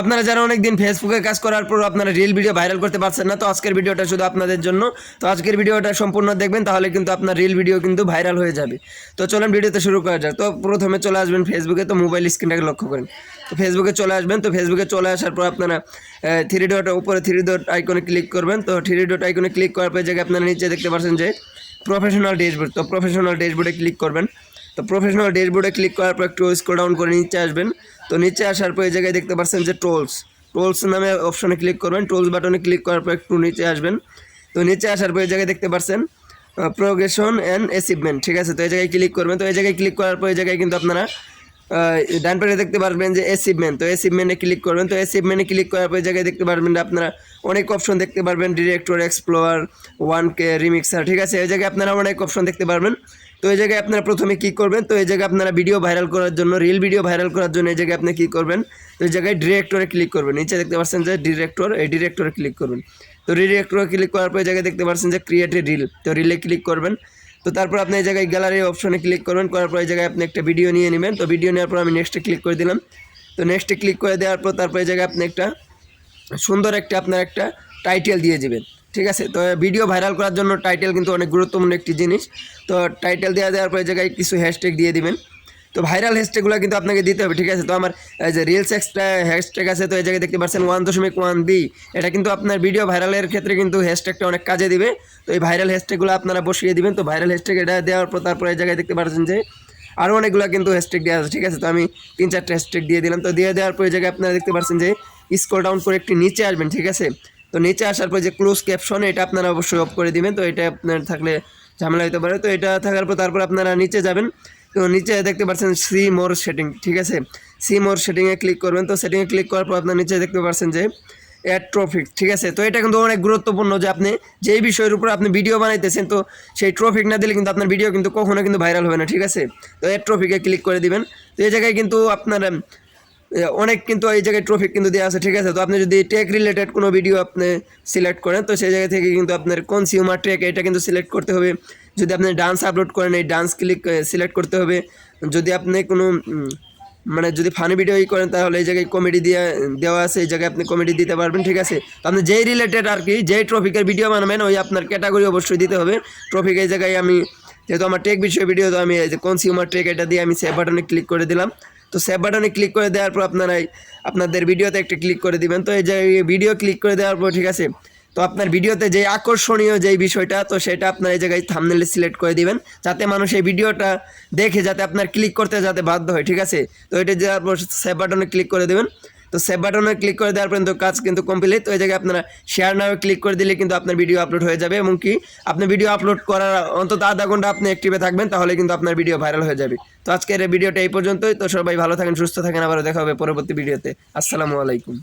আপনারা যারা অনেকদিন ফেসবুকে কাজ করার পর আপনারা রিল ভিডিও ভাইরাল করতে পারছেন না, তো আজকের ভিডিওটা শুধু আপনাদের জন্য। তো আজকের ভিডিওটা সম্পূর্ণ দেখবেন, তাহলে কিন্তু আপনার রিল ভিডিও কিন্তু ভাইরাল হয়ে যাবে। তো চলেন ভিডিওতে শুরু করা যাক। তো প্রথমে চলে আসবেন ফেসবুকে তো মোবাইল স্ক্রিনটাকে লক্ষ্য করেন। তো ফেসবুকে চলে আসবেন, তো ফেসবুকে চলে আসার পর আপনারা থ্রি ডট উপরে থ্রি ডট আইকনে ক্লিক করবেন। তো থ্রি ডট আইকনে ক্লিক করার পর জায়গায় আপনারা নিচে দেখতে পাচ্ছেন যে প্রফেশনাল ড্যাশবোর্ড তো প্রফেশনাল ড্যাশবোর্ডে ক্লিক করবেন। তো প্রফেশনাল ড্যাশবোর্ডে ক্লিক করার পর একটু স্ক্রল ডাউন করে নিচে আসবেন। তো নিচে আসার পর এই জায়গায় দেখতে পাচ্ছেন যে টোলস টোলস নামে অপশনে ক্লিক করবেন। টোলস বাটনে ক্লিক করার পর একটু নিচে আসবেন। তো নিচে আসার পর এই জায়গায় দেখতে পাচ্ছেন প্রোগ্রেশন অ্যান্ড অ্যাচিভমেন্ট ঠিক আছে? তো এই জায়গায় ক্লিক করবেন। তো এই জায়গায় ক্লিক করার পর এই জায়গায় কিন্তু আপনারা ডান পাশে দেখতে পারবেন যে অ্যাচিভমেন্ট তো অ্যাচিভমেন্টে ক্লিক করবেন। তো অ্যাচিভমেন্টে ক্লিক করার পর জায়গায় দেখতে পারবেন আপনারা অনেক অপশন দেখতে পারবেন। ডিরেক্টর এক্সপ্লোয়ার ওয়ান কে রিমিক্সার ঠিক আছে? এই জায়গায় আপনারা অনেক অপশন দেখতে পারবেন। তো এই জায়গায় আপনারা প্রথমে কী করবেন? তো এই জায়গায় আপনারা ভিডিও ভাইরাল করার জন্য রিল ভিডিও ভাইরাল করার জন্য এই জায়গায় আপনি কী করবেন? তো এই জায়গায় ডিরেক্টরে ক্লিক করবেন। নিচে দেখতে পাচ্ছেন যে ডিরেক্টর এই ডিরেক্টরে ক্লিক করবেন তো ডিরেক্টরে ক্লিক করার পর এই জায়গায় দেখতে পাচ্ছেন যে ক্রিয়েট এ রিল তো রিলে ক্লিক করবেন। তো তারপর আপনি এই জায়গায় গ্যালারি অপশনে ক্লিক করবেন। করার পর এই জায়গায় আপনি একটা ভিডিও নিয়ে নেবেন। তো ভিডিও নেওয়ার পর আমি নেক্সটে ক্লিক করে দিলাম। তো নেক্সটে ক্লিক করে দেওয়ার পর তারপর এই জায়গায় আপনি একটা সুন্দর একটা আপনার একটা টাইটেল দিয়ে দিবেন। ঠিক আছে, তো ভিডিও ভাইরাল করার জন্য টাইটেল কিন্তু অনেক গুরুত্বপূর্ণ একটি জিনিস। তো টাইটেল দেওয়া দেওয়ার পরে জায়গায় কিছু হ্যাশট্যাগ দিয়ে দিবেন। তো ভাইরাল হ্যাশট্যাগুলো কিন্তু আপনাকে দিতে হবে, ঠিক আছে? তো আমার যে রিলস এক্সট্রা হ্যাশট্যাগ আছে, তো এই জায়গায় দেখতে পাচ্ছেন ওয়ান দশমিক ওয়ান বি এটা কিন্তু আপনার ভিডিও ভাইরালের ক্ষেত্রে কিন্তু হ্যাশট্যাগটা অনেক কাজে দিবে। তো এই ভাইরাল হ্যাশট্যাগুলো আপনারা বসিয়ে দিবেন। তো ভাইরাল হ্যাশট্যাগ এটা দেওয়ার পর তারপরে এই জায়গায় দেখতে পাচ্ছেন যে আরও অনেকগুলো কিন্তু হ্যাশট্যাগ দেওয়া আছে, ঠিক আছে? তো আমি তিন চারটে হ্যাশট্যাগ দিয়ে দিলাম। তো দিয়ে দেওয়ার পর এই জায়গায় আপনারা দেখতে পাচ্ছেন যে স্ক্রল ডাউন করে একটি নিচে আসবেন, ঠিক আছে? তো নিচে আসার পর যে ক্লোজ ক্যাপশন এটা আপনারা অবশ্যই অফ করে দিবেন। তো এটা আপনার থাকলে ঝামেলা হতে পারে। তো এটা থাকার পর তারপর আপনারা নিচে যাবেন। তো নিচে দেখতে পাচ্ছেন সি মোর সেটিং ঠিক আছে? সি মোর সেটিংয়ে ক্লিক করবেন। তো সেটিংয়ে ক্লিক করার পর আপনার নিচে দেখতে পাচ্ছেন যে অ্যাড ট্রফিক ঠিক আছে? তো এটা কিন্তু অনেক গুরুত্বপূর্ণ যে আপনি যেই বিষয়ের উপর আপনি ভিডিও বানাইতেছেন, তো সেই ট্রফিক না দিলে কিন্তু আপনার ভিডিও কিন্তু কখনো কিন্তু ভাইরাল হবে না, ঠিক আছে? তো অ্যাড ট্রফিকে ক্লিক করে দিবেন। তো এই জায়গায় কিন্তু আপনার অনেক কিন্তু এই জায়গায় ট্রফিক কিন্তু দেওয়া আছে, ঠিক আছে? তো আপনি যদি টেক রিলেটেড কোনো ভিডিও আপনি সিলেক্ট করেন, তো সেই জায়গা থেকে কিন্তু আপনার কনজিউমার টেক এটা কিন্তু সিলেক্ট করতে হবে। যদি আপনি ডান্স আপলোড করেন, এই ডান্স ক্লিক সিলেক্ট করতে হবে। যদি আপনি কোনো মানে যদি ফানি ভিডিও ই করেন, তাহলে এই জায়গায় কমেডি দিয়ে, দেওয়া আছে, এই জায়গায় আপনি কমেডি দিতে পারবেন, ঠিক আছে? তো আপনি যেই রিলেটেড আর কি, যেই ট্রফিকের ভিডিও বানাবেন, ওই আপনার ক্যাটাগরি অবশ্যই দিতে হবে। ট্রফিক এই জায়গায় আমি, যেহেতু আমার টেক বিষয়ে ভিডিও তো আমি এই যে টেক এটা দিয়ে আমি সেভ বাটনে ক্লিক করে দিলাম। তো সেভ বাটনে ক্লিক করে দেওয়ার পর আপনারা আপনাদের ভিডিওতে একটা ক্লিক করে দিবেন। তো এই যে ভিডিও ক্লিক করে দেওয়ার পর ঠিক আছে, তো আপনার ভিডিওতে যে আকর্ষণীয় যেই বিষয়টা, তো সেটা আপনার এই জায়গায় থামনেলে সিলেক্ট করে দিবেন। যাতে মানুষ এই ভিডিওটা দেখে, যাতে আপনার ক্লিক করতে যাতে বাধ্য হয়, ঠিক আছে? তো এটা দেওয়ার পর সেভ বাটনে ক্লিক করে দেবেন। তো সেভ বাটনে ক্লিক করে দেওয়ার পর্যন্ত কাজ কিন্তু কমপ্লিট এই জায়গায় আপনারা শেয়ার নাও ক্লিক করে দিলে কিন্তু আপনার ভিডিও আপলোড হয়ে যাবে এবং কি আপনি ভিডিও আপলোড করার অন্তত আধা ঘণ্টা আপনি অ্যাক্টিভে থাকবেন, তাহলে কিন্তু আপনার ভিডিও ভাইরাল হয়ে যাবে। তো আজকের ভিডিওটা এই পর্যন্তই। তো সবাই ভালো থাকেন, সুস্থ থাকেন। আবারও দেখা হবে পরবর্তী ভিডিওতে আসসালামু আলাইকুম।